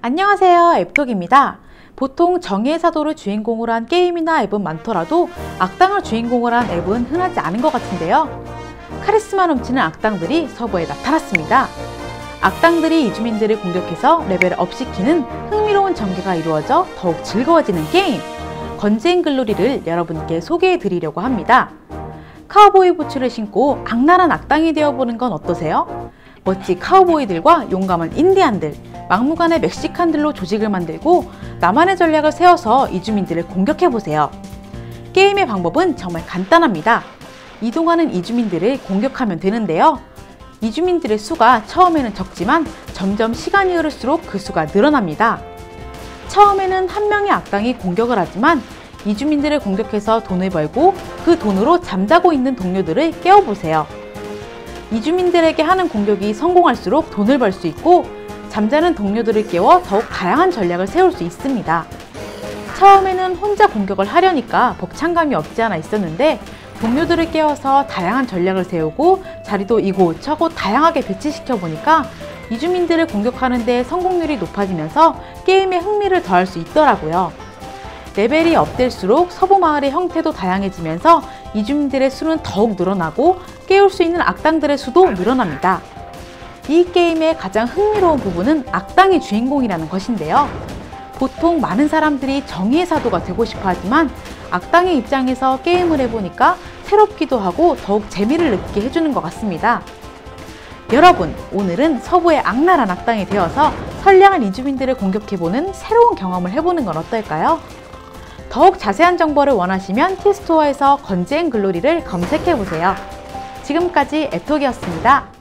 안녕하세요. 앱톡입니다. 보통 정의의 사도를 주인공으로 한 게임이나 앱은 많더라도 악당을 주인공으로 한 앱은 흔하지 않은 것 같은데요. 카리스마 넘치는 악당들이 서버에 나타났습니다. 악당들이 이주민들을 공격해서 레벨을 업시키는 흥미로운 전개가 이루어져 더욱 즐거워지는 게임. 건재인 글로리를 여러분께 소개해 드리려고 합니다. 카우보이 부츠를 신고 악랄한 악당이 되어보는 건 어떠세요? 멋진 카우보이들과 용감한 인디안들, 막무가내 멕시칸들로 조직을 만들고 나만의 전략을 세워서 이주민들을 공격해보세요. 게임의 방법은 정말 간단합니다. 이동하는 이주민들을 공격하면 되는데요. 이주민들의 수가 처음에는 적지만 점점 시간이 흐를수록 그 수가 늘어납니다. 처음에는 한 명의 악당이 공격을 하지만 이주민들을 공격해서 돈을 벌고 그 돈으로 잠자고 있는 동료들을 깨워보세요. 이주민들에게 하는 공격이 성공할수록 돈을 벌 수 있고 잠자는 동료들을 깨워 더욱 다양한 전략을 세울 수 있습니다. 처음에는 혼자 공격을 하려니까 벅찬감이 없지 않아 있었는데 동료들을 깨워서 다양한 전략을 세우고 자리도 이곳저곳 다양하게 배치시켜 보니까 이주민들을 공격하는 데 성공률이 높아지면서 게임의 흥미를 더할 수 있더라고요. 레벨이 업될수록 서부 마을의 형태도 다양해지면서 이주민들의 수는 더욱 늘어나고 깨울 수 있는 악당들의 수도 늘어납니다. 이 게임의 가장 흥미로운 부분은 악당이 주인공이라는 것인데요. 보통 많은 사람들이 정의의 사도가 되고 싶어 하지만 악당의 입장에서 게임을 해보니까 새롭기도 하고 더욱 재미를 느끼게 해주는 것 같습니다. 여러분, 오늘은 서부의 악랄한 악당이 되어서 선량한 이주민들을 공격해보는 새로운 경험을 해보는 건 어떨까요? 더욱 자세한 정보를 원하시면 티스토어에서 건재행 글로리를 검색해보세요. 지금까지 애톡이었습니다.